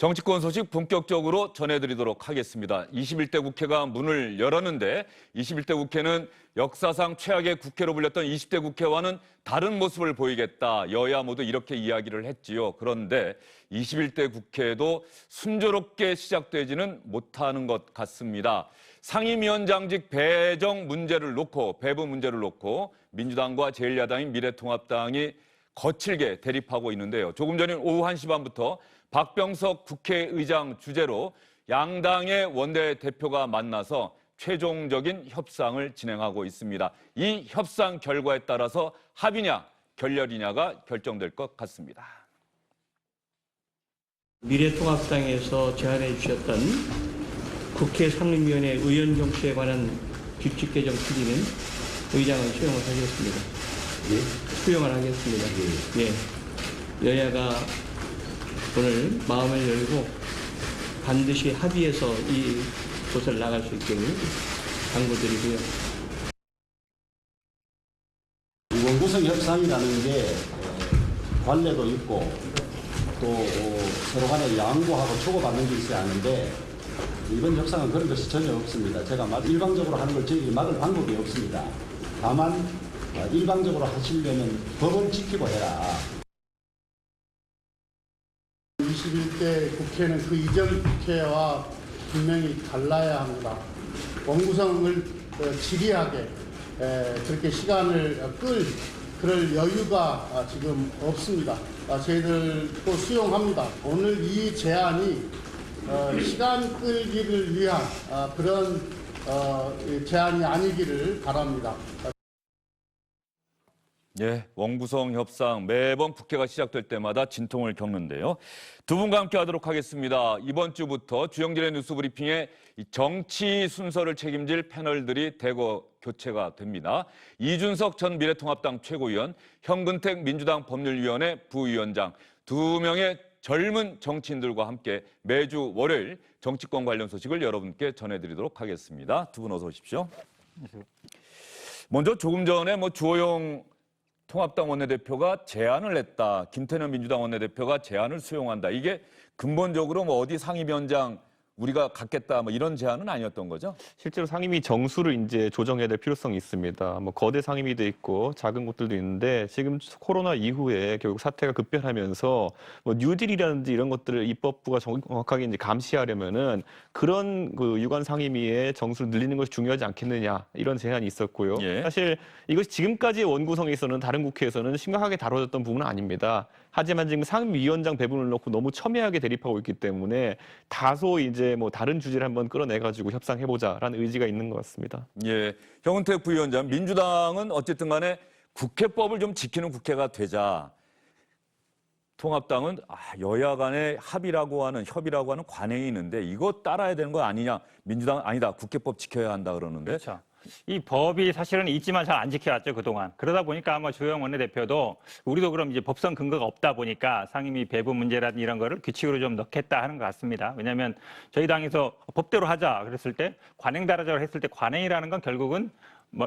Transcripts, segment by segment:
정치권 소식 본격적으로 전해드리도록 하겠습니다. 21대 국회가 문을 열었는데 21대 국회는 역사상 최악의 국회로 불렸던 20대 국회와는 다른 모습을 보이겠다. 여야 모두 이렇게 이야기를 했지요. 그런데 21대 국회도 순조롭게 시작되지는 못하는 것 같습니다. 상임위원장직 배정 문제를 놓고 배분 문제를 놓고 민주당과 제1야당인 미래통합당이 거칠게 대립하고 있는데요. 조금 전인 오후 1시 반부터 박병석 국회의장 주재로 양당의 원내대표가 만나서 최종적인 협상을 진행하고 있습니다. 이 협상 결과에 따라서 합의냐 결렬이냐가 결정될 것 같습니다. 미래통합당에서 제안해 주셨던 국회 상임위원회 의원 정수에 관한 규칙 개정 추진은 의장은 수용을 하겠습니다. 수용을 하겠습니다. 예. 여야가 오늘 마음을 열고 반드시 합의해서 이 곳을 나갈 수 있기를 당부드리고요. 이 원구성 협상이라는 게 어, 관례도 있고 또 어, 서로 간에 양보하고 주고받는 게 있어야 하는데 이번 협상은 그런 것이 전혀 없습니다. 제가 막 일방적으로 하는 걸 저희 막을 방법이 없습니다. 다만 어, 일방적으로 하시려면 법을 지키고 해라. 21대 국회는 그 이전 국회와 분명히 달라야 합니다. 원구성을 어, 지리하게 에, 그렇게 시간을 끌 그럴 여유가 아, 지금 없습니다. 아, 저희들도 수용합니다. 오늘 이 제안이 어, 시간 끌기를 위한 아, 그런 어, 이 제안이 아니기를 바랍니다. 예, 원구성 협상 매번 국회가 시작될 때마다 진통을 겪는데요. 두 분과 함께 하도록 하겠습니다. 이번 주부터 주영진의 뉴스 브리핑에 이 정치 순서를 책임질 패널들이 대거 교체가 됩니다. 이준석 전 미래통합당 최고위원, 현근택 민주당 법률위원회 부위원장 두 명의 젊은 정치인들과 함께 매주 월요일 정치권 관련 소식을 여러분께 전해드리도록 하겠습니다. 두 분 어서 오십시오. 먼저 조금 전에 뭐 주호영 통합당 원내대표가 제안을 했다. 김태년 민주당 원내대표가 제안을 수용한다. 이게 근본적으로 뭐 어디 상임위원장 우리가 갖겠다 뭐 이런 제안은 아니었던 거죠? 실제로 상임위 정수를 이제 조정해야 될 필요성이 있습니다. 뭐 거대 상임위도 있고 작은 곳들도 있는데 지금 코로나 이후에 결국 사태가 급변하면서 뭐 뉴딜이라든지 이런 것들을 입법부가 정확하게 이제 감시하려면은 그런 그 유관 상임위의 정수를 늘리는 것이 중요하지 않겠느냐 이런 제안이 있었고요. 예. 사실 이것이 지금까지 원구성에서는 다른 국회에서는 심각하게 다뤄졌던 부분은 아닙니다. 하지만 지금 상임위원장 배분을 놓고 너무 첨예하게 대립하고 있기 때문에 다소 이제 뭐 다른 주제를 한번 끌어내가지고 협상해보자라는 의지가 있는 것 같습니다. 예. 형은택 부위원장, 민주당은 어쨌든 간에 국회법을 좀 지키는 국회가 되자. 통합당은 아, 여야 간의 합의라고 하는 협의라고 하는 관행이 있는데 이거 따라야 되는 거 아니냐? 민주당 아니다. 국회법 지켜야 한다 그러는데. 그렇죠. 이 법이 사실은 있지만 잘 안 지켜왔죠 그동안. 그러다 보니까 아마 주영 원내대표도 우리도 그럼 이제 법성 근거가 없다 보니까 상임위 배분 문제라든 이런 거를 규칙으로 좀 넣겠다 하는 것 같습니다. 왜냐하면 저희 당에서 법대로 하자 그랬을 때 관행 다르자고 했을 때 관행이라는 건 결국은 뭐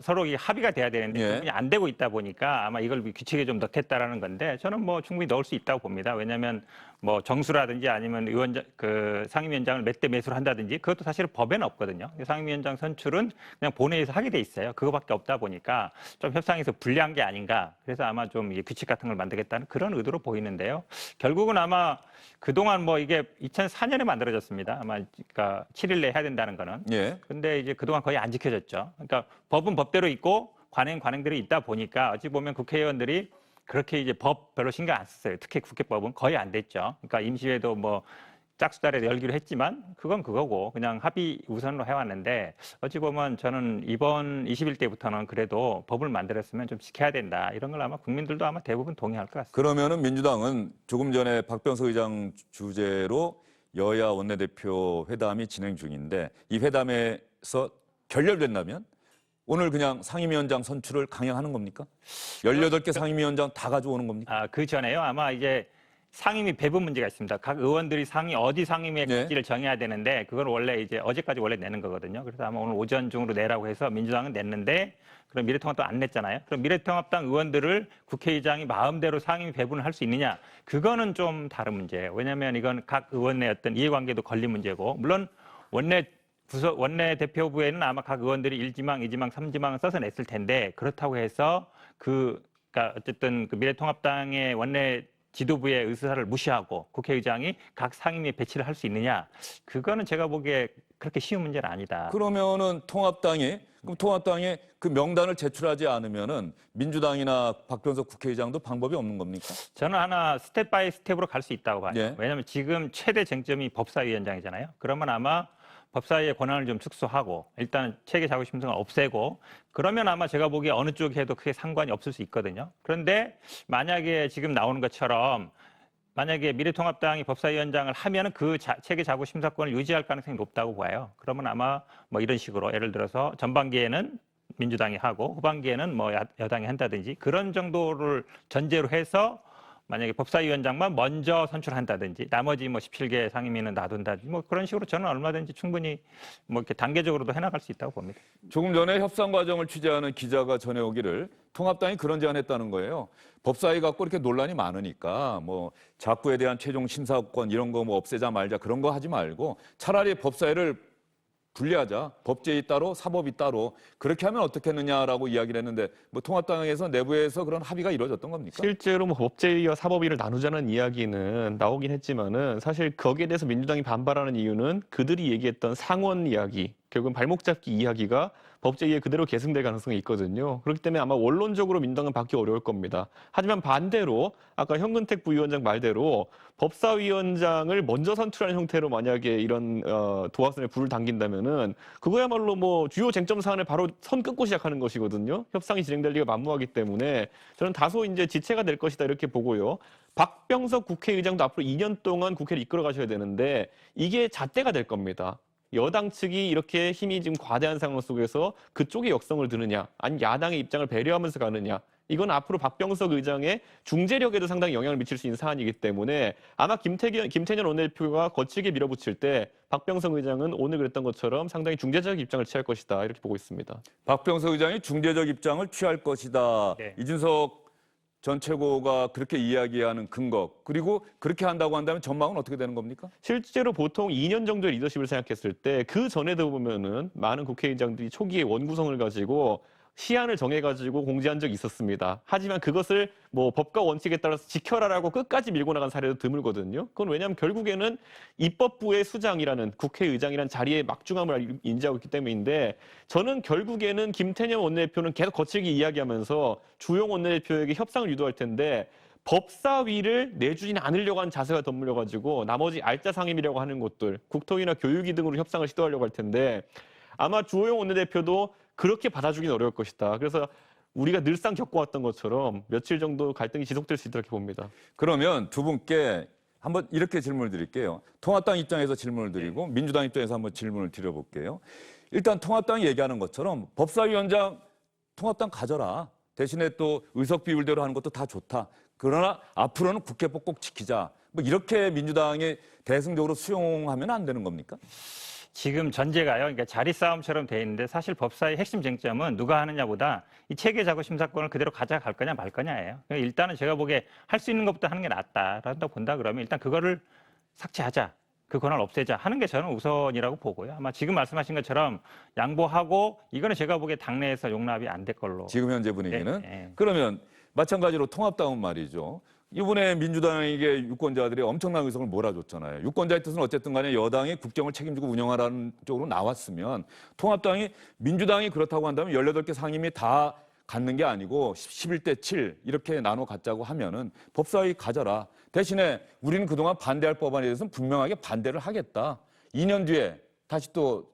서로 이게 합의가 돼야 되는데 예. 그게 안 되고 있다 보니까 아마 이걸 규칙에 좀 넣겠다라는 건데 저는 뭐 충분히 넣을 수 있다고 봅니다. 왜냐하면 뭐 정수라든지 아니면 의원장 그 상임위원장을 몇 대 매수를 한다든지 그것도 사실 법에는 없거든요. 상임위원장 선출은 그냥 본회의에서 하게 돼 있어요. 그거밖에 없다 보니까 좀 협상에서 불리한 게 아닌가. 그래서 아마 좀 규칙 같은 걸 만들겠다는 그런 의도로 보이는데요. 결국은 아마 그동안 뭐 이게 2004년에 만들어졌습니다. 아마 그러니까 7일 내에 해야 된다는 거는. 예. 근데 이제 그동안 거의 안 지켜졌죠. 그러니까 법은 법대로 있고 관행 관행들이 있다 보니까 어찌 보면 국회의원들이 그렇게 이제 법 별로 신경 안 썼어요. 특히 국회법은 거의 안 됐죠. 그러니까 임시회도 뭐 짝수달에 열기로 했지만 그건 그거고 그냥 합의 우선으로 해왔는데 어찌 보면 저는 이번 21대부터는 그래도 법을 만들었으면 좀 지켜야 된다 이런 걸 아마 국민들도 아마 대부분 동의할 것 같습니다. 그러면은 민주당은 조금 전에 박병석 의장 주재로 여야 원내대표 회담이 진행 중인데 이 회담에서 결렬된다면 오늘 그냥 상임위원장 선출을 강행하는 겁니까? 18개 상임위원장 다 가져오는 겁니까? 아, 그 전에요. 아마 이제 상임위 배분 문제가 있습니다. 각 의원들이 상임 어디 상임위에 네. 갈지를 정해야 되는데 그걸 원래 이제 어제까지 원래 내는 거거든요. 그래서 아마 오늘 오전 중으로 내라고 해서 민주당은 냈는데 그럼 미래통합당 안 냈잖아요. 그럼 미래통합당 의원들을 국회의장이 마음대로 상임위 배분을 할 수 있느냐? 그거는 좀 다른 문제예요. 왜냐하면 이건 각 의원 의 어떤 이해관계도 걸린 문제고 물론 원내 부서 원내 대표부에는 아마 각 의원들이 일지망이지망삼지망을 써서 냈을 텐데 그렇다고 해서 그 그러니까 어쨌든 그 미래통합당의 원내 지도부의 의사를 무시하고 국회의장이 각 상임위에 배치를 할 수 있느냐? 그거는 제가 보기에 그렇게 쉬운 문제는 아니다. 그러면은 통합당이 그럼 통합당이 그 명단을 제출하지 않으면은 민주당이나 박병석 국회의장도 방법이 없는 겁니까? 저는 하나 스텝 바이 스텝으로 갈 수 있다고 봐요. 예. 왜냐하면 지금 최대 쟁점이 법사위원장이잖아요. 그러면 아마 법사위의 권한을 좀 축소하고 일단 체계 자구 심성을 없애고 그러면 아마 제가 보기에 어느 쪽에 해도 크게 상관이 없을 수 있거든요. 그런데 만약에 지금 나오는 것처럼 만약에 미래통합당이 법사위원장을 하면은 그 자- 체계 자구 심사권을 유지할 가능성이 높다고 봐요. 그러면 아마 뭐 이런 식으로 예를 들어서 전반기에는 민주당이 하고 후반기에는 뭐 야- 여당이 한다든지 그런 정도를 전제로 해서 만약에 법사위원장만 먼저 선출한다든지 나머지 뭐 17개 상임위는 놔둔다든지 뭐 그런 식으로 저는 얼마든지 충분히 뭐 이렇게 단계적으로도 해나갈 수 있다고 봅니다. 조금 전에 협상 과정을 취재하는 기자가 전해오기를 통합당이 그런 제안했다는 거예요. 법사위 갖고 이렇게 논란이 많으니까 뭐 작구에 대한 최종 심사권 이런 거 뭐 없애자 말자 그런 거 하지 말고 차라리 법사위를 분리하자. 법제위 따로 사법이 따로 그렇게 하면 어떻겠느냐라고 이야기를 했는데 뭐 통합당에서 내부에서 그런 합의가 이루어졌던 겁니까? 실제로 뭐 법제위와 사법위를 나누자는 이야기는 나오긴 했지만은 사실 거기에 대해서 민주당이 반발하는 이유는 그들이 얘기했던 상원 이야기, 결국은 발목 잡기 이야기가 법제위에 그대로 계승될 가능성이 있거든요. 그렇기 때문에 아마 원론적으로 민주당은 받기 어려울 겁니다. 하지만 반대로 아까 현근택 부위원장 말대로 법사위원장을 먼저 선출하는 형태로 만약에 이런 어, 도화선에 불을 당긴다면은 그거야말로 뭐 주요 쟁점 사안을 바로 선 끊고 시작하는 것이거든요. 협상이 진행될 리가 만무하기 때문에 저는 다소 이제 지체가 될 것이다 이렇게 보고요. 박병석 국회의장도 앞으로 2년 동안 국회를 이끌어 가셔야 되는데 이게 잣대가 될 겁니다. 여당 측이 이렇게 힘이 지금 과대한 상황 속에서 그쪽의 역성을 드느냐, 아니 야당의 입장을 배려하면서 가느냐. 이건 앞으로 박병석 의장의 중재력에도 상당히 영향을 미칠 수 있는 사안이기 때문에 아마 김태균, 김태년 원내대표가 거칠게 밀어붙일 때 박병석 의장은 오늘 그랬던 것처럼 상당히 중재적 입장을 취할 것이다 이렇게 보고 있습니다. 박병석 의장이 중재적 입장을 취할 것이다. 네. 이준석 전 최고가 그렇게 이야기하는 근거 그리고 그렇게 한다고 한다면 전망은 어떻게 되는 겁니까? 실제로 보통 2년 정도의 리더십을 생각했을 때 그 전에도 보면은 많은 국회의장들이 초기에 원구성을 가지고 시한을 정해가지고 공지한 적이 있었습니다. 하지만 그것을 뭐 법과 원칙에 따라서 지켜라라고 끝까지 밀고 나간 사례도 드물거든요. 그건 왜냐하면 결국에는 입법부의 수장이라는 국회의장이라는 자리의 막중함을 인지하고 있기 때문인데 저는 결국에는 김태년 원내대표는 계속 거칠게 이야기하면서 주용 원내대표에게 협상을 유도할 텐데 법사위를 내주지는 않으려고 하는 자세가 덧물려가지고 나머지 알짜 상임이라고 하는 곳들 국토위나 교육위 등으로 협상을 시도하려고 할 텐데 아마 주호영 원내대표도 그렇게 받아주긴 어려울 것이다. 그래서 우리가 늘상 겪어왔던 것처럼 며칠 정도 갈등이 지속될 수 있다 이렇게 봅니다. 그러면 두 분께 한번 이렇게 질문을 드릴게요. 통합당 입장에서 질문을 드리고 민주당 입장에서 한번 질문을 드려볼게요. 일단 통합당이 얘기하는 것처럼 법사위원장 통합당 가져라. 대신에 또 의석 비율대로 하는 것도 다 좋다. 그러나 앞으로는 국회법 꼭 지키자. 뭐 이렇게 민주당이 대승적으로 수용하면 안 되는 겁니까? 지금 전제가요. 그러니까 자리 싸움처럼 돼 있는데 사실 법사의 핵심 쟁점은 누가 하느냐보다 이 체계 자구 심사권을 그대로 가져갈 거냐 말 거냐예요. 그러니까 일단은 제가 보기에 할 수 있는 것부터 하는 게 낫다라고 본다 그러면 일단 그거를 삭제하자. 그 권한을 없애자 하는 게 저는 우선이라고 보고요. 아마 지금 말씀하신 것처럼 양보하고 이거는 제가 보기에 당내에서 용납이 안 될 걸로. 지금 현재 분위기는. 네, 네. 그러면 마찬가지로 통합당은 말이죠. 이번에 민주당에게 유권자들이 엄청난 의석을 몰아줬잖아요. 유권자의 뜻은 어쨌든 간에 여당이 국정을 책임지고 운영하라는 쪽으로 나왔으면 통합당이 민주당이 그렇다고 한다면 18개 상임위 다 갖는 게 아니고 11대 7 이렇게 나눠 갖자고 하면은 법사위 가져라. 대신에 우리는 그동안 반대할 법안에 대해서는 분명하게 반대를 하겠다. 2년 뒤에 다시 또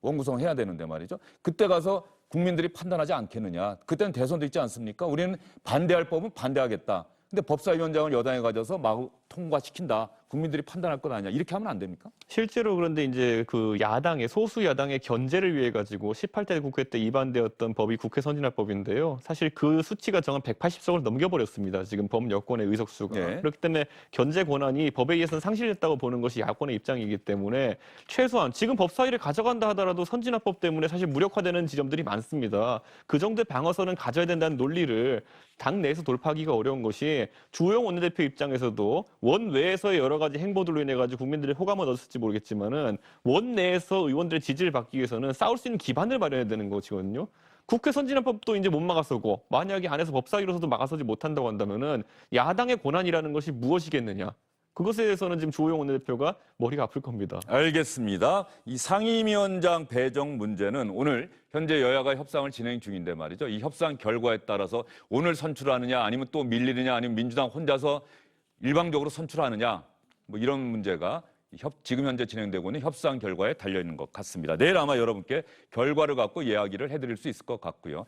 원구성 해야 되는데 말이죠. 그때 가서 국민들이 판단하지 않겠느냐. 그때는 대선도 있지 않습니까? 우리는 반대할 법은 반대하겠다. 근데 법사위원장을 여당에 가져서 막 통과시킨다. 국민들이 판단할 것 아니냐. 이렇게 하면 안 됩니까? 실제로 그런데 이제 그 야당의 소수 야당의 견제를 위해 가지고 18대 국회 때 입안되었던 법이 국회 선진화법인데요. 사실 그 수치가 정한 180석을 넘겨버렸습니다. 지금 범 여권의 의석수가 예. 그렇기 때문에 견제 권한이 법에 의해서는 상실됐다고 보는 것이 야권의 입장이기 때문에 최소한 지금 법사위를 가져간다 하더라도 선진화법 때문에 사실 무력화되는 지점들이 많습니다. 그 정도의 방어선은 가져야 된다는 논리를 당 내에서 돌파하기가 어려운 것이 주호영 원내대표 입장에서도 원 외에서의 여러 가지 행보들로 인해 가지고 국민들의 호감을 얻었을지 모르겠지만은 원 내에서 의원들의 지지를 받기 위해서는 싸울 수 있는 기반을 마련해야 되는 것이거든요. 국회 선진화법도 이제 못 막아서고 만약에 안에서 법사위로서도 막아서지 못한다고 한다면은 야당의 권한이라는 것이 무엇이겠느냐? 그것에 대해서는 지금 주호영 원내대표가 머리가 아플 겁니다. 알겠습니다. 이 상임위원장 배정 문제는 오늘 현재 여야가 협상을 진행 중인데 말이죠. 이 협상 결과에 따라서 오늘 선출하느냐 아니면 또 밀리느냐 아니면 민주당 혼자서 일방적으로 선출하느냐 뭐 이런 문제가 협, 지금 현재 진행되고 있는 협상 결과에 달려 있는 것 같습니다. 내일 아마 여러분께 결과를 갖고 이야기를 해드릴 수 있을 것 같고요.